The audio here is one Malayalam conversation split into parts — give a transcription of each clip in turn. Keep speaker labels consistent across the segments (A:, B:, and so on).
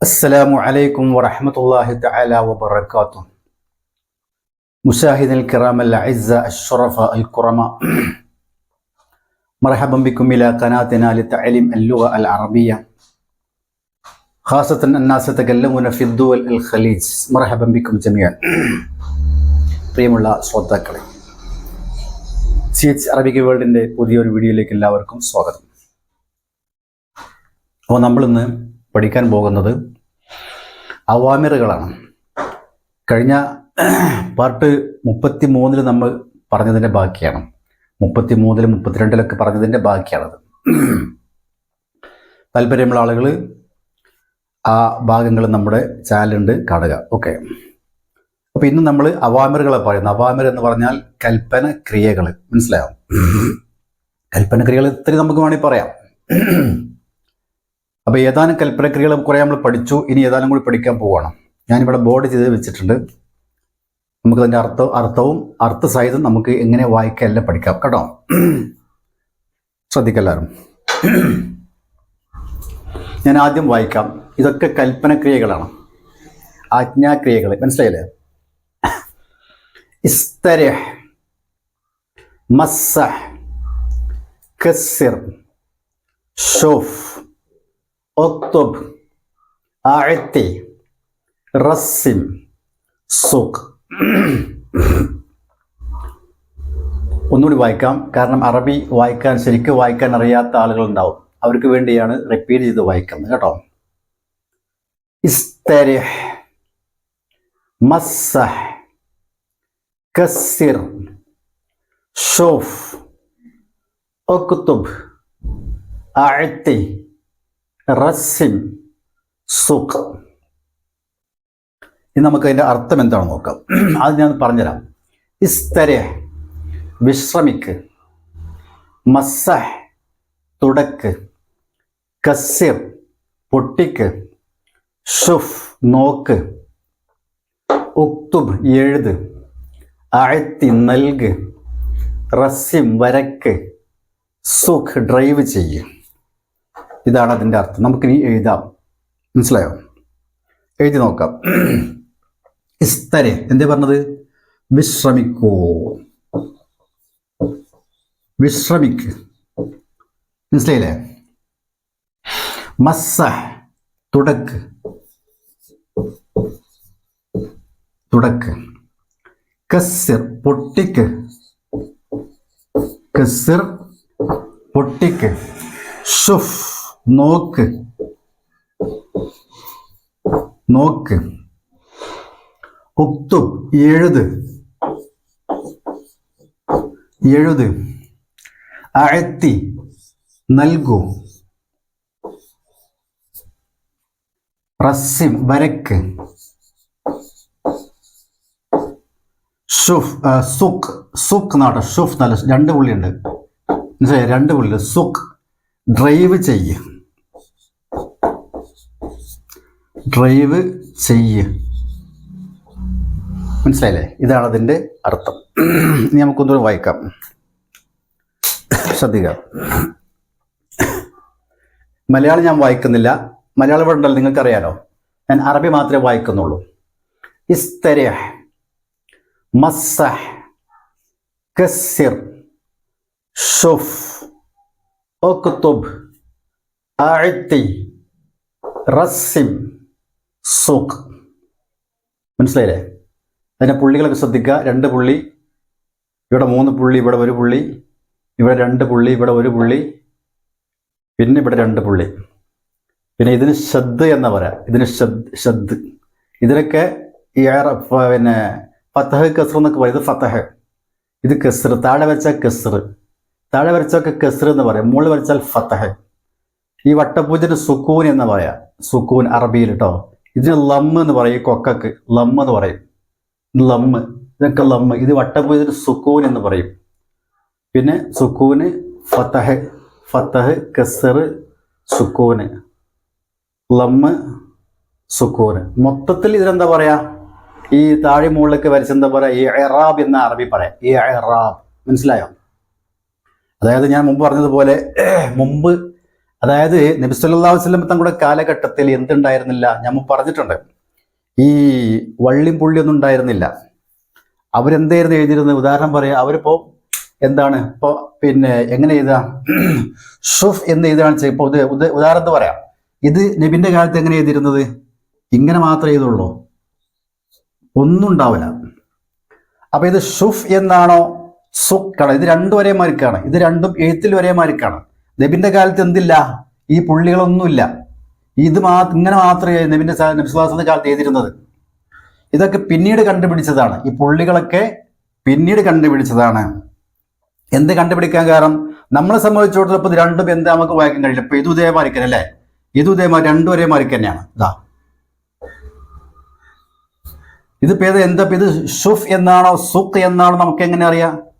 A: السلام عليكم ورحمة الله تعالى وبركاته مشاهدينا الكرام الأعزاء الشرفاء الكرماء مرحبا بكم إلى قناتنا لتعليم اللغة العربية خاصة الناس يتكلمون في الدول الخليج مرحبا بكم جميعا പ്രിയമുള്ള ശ്രോതാക്കളെ സി എച്ച് അറബിക് വേൾഡിൻ്റെ പുതിയൊരു വീഡിയോയിലേക്ക് എല്ലാവർക്കും സ്വാഗതം അപ്പോൾ നമ്മളിന്ന് പഠിക്കാൻ പോകുന്നത് അവാമിറുകളാണ്. കഴിഞ്ഞ പാർട്ട് മുപ്പത്തി മൂന്നിൽ നമ്മൾ പറഞ്ഞതിന്റെ ബാക്കിയാണ്. മുപ്പത്തി മൂന്നിൽ മുപ്പത്തിരണ്ടിലൊക്കെ പറഞ്ഞതിന്റെ ബാക്കിയാണത്. താല്പര്യമുള്ള ആളുകൾ ആ ഭാഗങ്ങൾ നമ്മുടെ ചാനലുണ്ട് കാണുക. ഓക്കെ. അപ്പോൾ ഇന്ന് നമ്മൾ അവാമിറുകളെ പറയുന്നു. അവാമിർ എന്ന് പറഞ്ഞാൽ കൽപ്പന ക്രിയകൾ മനസ്സിലാവും കൽപ്പന ക്രിയകൾ ഇത്തിരി നമുക്ക് വേണമെങ്കിൽ പറയാം. അപ്പോൾ ഏതാനും കൽപ്പനക്രിയകൾ കുറേ നമ്മൾ പഠിച്ചു. ഇനി ഏതാനും കൂടി പഠിക്കാൻ പോവുകയാണ് ഞാനിവിടെ ബോർഡ് ചെയ്ത് വെച്ചിട്ടുണ്ട്. നമുക്ക് അതിന്റെ അർത്ഥം അർത്ഥവും അർത്ഥസഹിതം നമുക്ക് എങ്ങനെ വായിക്കല്ല പഠിക്കാം. കേട്ടോ? ശ്രദ്ധിക്കല്ലാരും ഞാൻ ആദ്യം വായിക്കാം. ഇതൊക്കെ കൽപ്പനക്രിയകളാണ്. ആജ്ഞാക്രിയകൾ മനസ്സിലായില്ലേ? ഇസ്തരഹ് മസ്സഹ് കസ്സിർ ഷോഫ് ഒത്തുബ് അഴത്തി റസ്സിം സുഖ് ഒന്നുകൂടി വായിക്കാം. കാരണം അറബി വായിക്കാൻ ശരിക്കും വായിക്കാൻ അറിയാത്ത ആളുകൾ ഉണ്ടാവും അവർക്ക് വേണ്ടിയാണ് റിപ്പീറ്റ് ചെയ്ത് വായിക്കുന്നത് കേട്ടോ. ഇസ്തരിഹ് മസ്സഹ് കസ്സിർ ഷോഫ് ഒക്കുത്തുബ് അഴത്തി റസിം സുഖ്. ഇനി നമുക്ക് അതിന്റെ അർത്ഥം എന്താണെന്ന് നോക്കാം. അത് ഞാൻ പറഞ്ഞുതരാം. ഇസ്തരെ വിശ്രമിക്ക്. മസ്സഹ് തുടക്ക്. കസിർ പൊട്ടിക്ക്. ഷുഫ് നോക്ക്. ഉക്തുബ് എഴുത്. അഴത്തി നൽക്. റസ്യം വരക്ക്. സുഖ് ഡ്രൈവ് ചെയ്യ്. ഇതാണ് അതിന്റെ അർത്ഥം. നമുക്കിനി എഴുതാം. മനസ്സിലായോ? എഴുതി നോക്കാം. ഇസ്തരെ. എന്തേ പറഞ്ഞത്? വിശ്രമിക്കൂ. വിശ്രമിക്ക്. മനസ്സിലായില്ലേ? മസ്സ തുടക്ക്. തുടക്ക്. കസ്സിർ. പൊട്ടിക്ക്. കസ്സിർ പൊട്ടിക്ക്. ഷുഫ് നോക്ക്. നോക്ക്. ഒക്തു എഴുത്. എഴുത്. അഴത്തി നൽകൂ. റസിം വരക്ക്. ഷുഫ് സുഖ്. സുഖ് നാട്ടോ ഷുഫ് നല്ല രണ്ട് പുള്ളിയുണ്ട്. രണ്ട് പുള്ളി സുഖ്. ഡ്രൈവ് ചെയ്യ്. ഡ്രൈവ് ചെയ്യ്. മനസ്സിലായില്ലേ? ഇതാണ് അതിന്റെ അർത്ഥം. ഇനി നമുക്കൊന്നുകൂടി വായിക്കാം. ശ്രദ്ധിക്കാം. മലയാളം ഞാൻ വായിക്കുന്നില്ല. മലയാളം ഇവിടെ ഉണ്ടല്ലോ നിങ്ങൾക്കറിയാലോ? ഞാൻ അറബി മാത്രമേ വായിക്കുന്നുള്ളൂ. ഇസ്തരഹ് മസ്സഹ് കസിർ ഷുഫ് اكتب أعطي റസിം സൂക്ക് മനസ്സിലായില്ലേ അതിൻ്റെ പുള്ളികളൊക്കെ ശ്രദ്ധിക്കുക രണ്ട് പുള്ളി ഇവിടെ മൂന്ന് പുള്ളി ഇവിടെ ഒരു പുള്ളി ഇവിടെ രണ്ട് പുള്ളി ഇവിടെ ഒരു പുള്ളി പിന്നെ ഇവിടെ രണ്ട് പുള്ളി പിന്നെ ഇതിന് ഷദ് എന്ന് പറയാം ഇതിന് ഷദ് ഷദ് ഇതിനൊക്കെ ഏറെ പിന്നെ ഫത്തഹ് കസർ എന്നൊക്കെ പറയും ഇത് ഫത്തഹ് ഇത് കസർ താഴെ വെച്ച കസർ താഴെ വരച്ചൊക്കെ കെസർ എന്ന് പറയും. മുകളിൽ വരച്ചാൽ ഫത്തഹ് ഈ വട്ടപൂജന് സുക്കൂൻ എന്ന് പറയാം. സുക്കൂൻ അറബിയിൽ കേട്ടോ ഇതിന് ലമ്മ് എന്ന് പറയും ഈ കൊക്കക്ക്. ലമ്മ് എന്ന് പറയും. ലമ്മ് ഇതൊക്കെ ലമ്മ് ഇത് വട്ടപൂജന് സുക്കൂൻ എന്ന് പറയും. പിന്നെ സുക്കൂന് ഫത്തഹ് ഫത്തഹ് കെസർ സുക്കൂന് ലമ്മ് സുക്കൂന് മൊത്തത്തിൽ ഇതിനെന്താ പറയാ? ഈ താഴെ മുകളിലേക്ക് വരച്ചെന്താ പറയാ? ഈ എറാബ് എന്ന അറബി പറയാം. ഈ എറാബ് മനസ്സിലായോ? അതായത് ഞാൻ മുമ്പ് പറഞ്ഞതുപോലെ മുമ്പ് അതായത് നബി സല്ലല്ലാഹു വസല്ലം തങ്ങളുടെ കാലഘട്ടത്തിൽ എന്തുണ്ടായിരുന്നില്ല? ഞാൻ മുമ്പ് പറഞ്ഞിട്ടുണ്ട്. ഈ വള്ളിയും പുള്ളിയൊന്നും ഉണ്ടായിരുന്നില്ല. അവരെന്തായിരുന്നു എഴുതിയിരുന്നത്? ഉദാഹരണം പറയാം. അവരിപ്പോ എന്താണ്? ഇപ്പോ പിന്നെ എങ്ങനെ എഴുതാം? ഷുഫ് എന്ന് എഴുതുകയാണ് ചെയ്യുക ഇപ്പോൾ ഇത് ഉദ- ഉദാഹരണത്തിന് പറയാം. ഇത് നബിന്റെ കാലത്ത് എങ്ങനെ എഴുതിയിരുന്നത്? ഇങ്ങനെ മാത്രമേ എഴുതുള്ളൂ. ഒന്നും ഉണ്ടാവില്ല. അപ്പൊ ഇത് ഷുഫ് എന്നാണോ സുക്കാണ് ഇത് രണ്ടും ഒരേ മാർക്കാണ് ഇത് രണ്ടും എഴുത്തിൽ ഒരേ മാർക്കാണ് നബിന്റെ കാലത്ത് എന്തില്ല? ഈ പുള്ളികളൊന്നുമില്ല. ഇത് മാ ഇങ്ങനെ മാത്രമേ നബിന്റെ നബിസ്വാസത്തിന്റെ കാലത്ത് എഴുതിയിരുന്നത്. ഇതൊക്കെ പിന്നീട് കണ്ടുപിടിച്ചതാണ്. ഈ പുള്ളികളൊക്കെ പിന്നീട് കണ്ടുപിടിച്ചതാണ്. എന്ത് കണ്ടുപിടിക്കാൻ കാരണം? നമ്മളെ സംബന്ധിച്ചിടത്തോളം ഇത് രണ്ടും എന്താ നമുക്ക് വായിക്കാൻ കഴിയില്ല. ഇപ്പൊ ഇത് ഉദയമാരിക്കൻ അല്ലേ? ഇത് ഉദയമാരി രണ്ടും ഒരേ മാർക്ക് തന്നെയാണ്. ഇതാ. ഇതിപ്പോ ഏത് എന്താ ഇത്? ഷുഫ് എന്നാണോ സുഖ് എന്നാണോ നമുക്ക് എങ്ങനെ അറിയാം?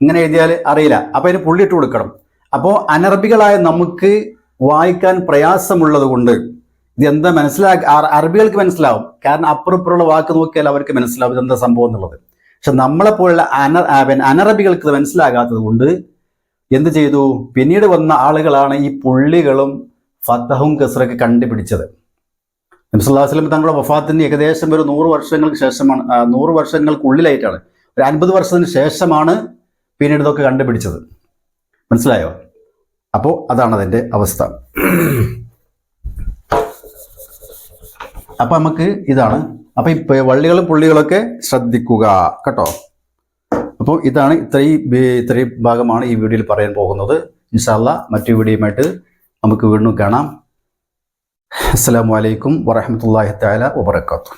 A: ഇങ്ങനെ എഴുതിയാൽ അറിയില്ല. അപ്പൊ പുള്ളി പുള്ളിയിട്ട് കൊടുക്കണം. അപ്പോൾ അനറബികളായ നമുക്ക് വായിക്കാൻ പ്രയാസമുള്ളത് കൊണ്ട് ഇത് എന്താ മനസ്സിലാക്കി അറബികൾക്ക് മനസ്സിലാവും. കാരണം അപ്പുറം ഇപ്പുറമുള്ള വാക്ക് നോക്കിയാൽ അവർക്ക് മനസ്സിലാവും ഇതെന്താ സംഭവം എന്നുള്ളത്. പക്ഷെ നമ്മളെ പോലുള്ള അന ആ, അനറബികൾക്ക് മനസ്സിലാകാത്തത് കൊണ്ട് എന്ത് ചെയ്തു? പിന്നീട് വന്ന ആളുകളാണ് ഈ പുള്ളികളും ഫത്തഹും കസറൊക്കെ കണ്ടുപിടിച്ചത്. നബ്സുല്ലാസ്ലം തങ്ങളുടെ വഫാത്തിന് ഏകദേശം ഒരു നൂറ് വർഷങ്ങൾക്ക് ശേഷമാണ് നൂറ് വർഷങ്ങൾക്കുള്ളിലായിട്ടാണ്. ഒരു അൻപത് വർഷത്തിന് ശേഷമാണ് പിന്നീട് ഇതൊക്കെ കണ്ടുപിടിച്ചത്. മനസ്സിലായോ? അപ്പോൾ അതാണ് അതിന്റെ അവസ്ഥ. അപ്പം നമുക്ക് ഇതാണ്. അപ്പം ഈ വള്ളികളും പുള്ളികളൊക്കെ ശ്രദ്ധിക്കുക കേട്ടോ? അപ്പോൾ ഇതാണ് ഇത്രയും ഇത്രയും ഭാഗമാണ് ഈ വീഡിയോയിൽ പറയാൻ പോകുന്നത്. ഇൻഷാല്ല മറ്റു വീഡിയോയുമായിട്ട് നമുക്ക് വീണ്ടും കാണാം. അസ്സാം വലൈക്കും വറഹമത്തല്ലാഹി താല വബർക്കാത്തു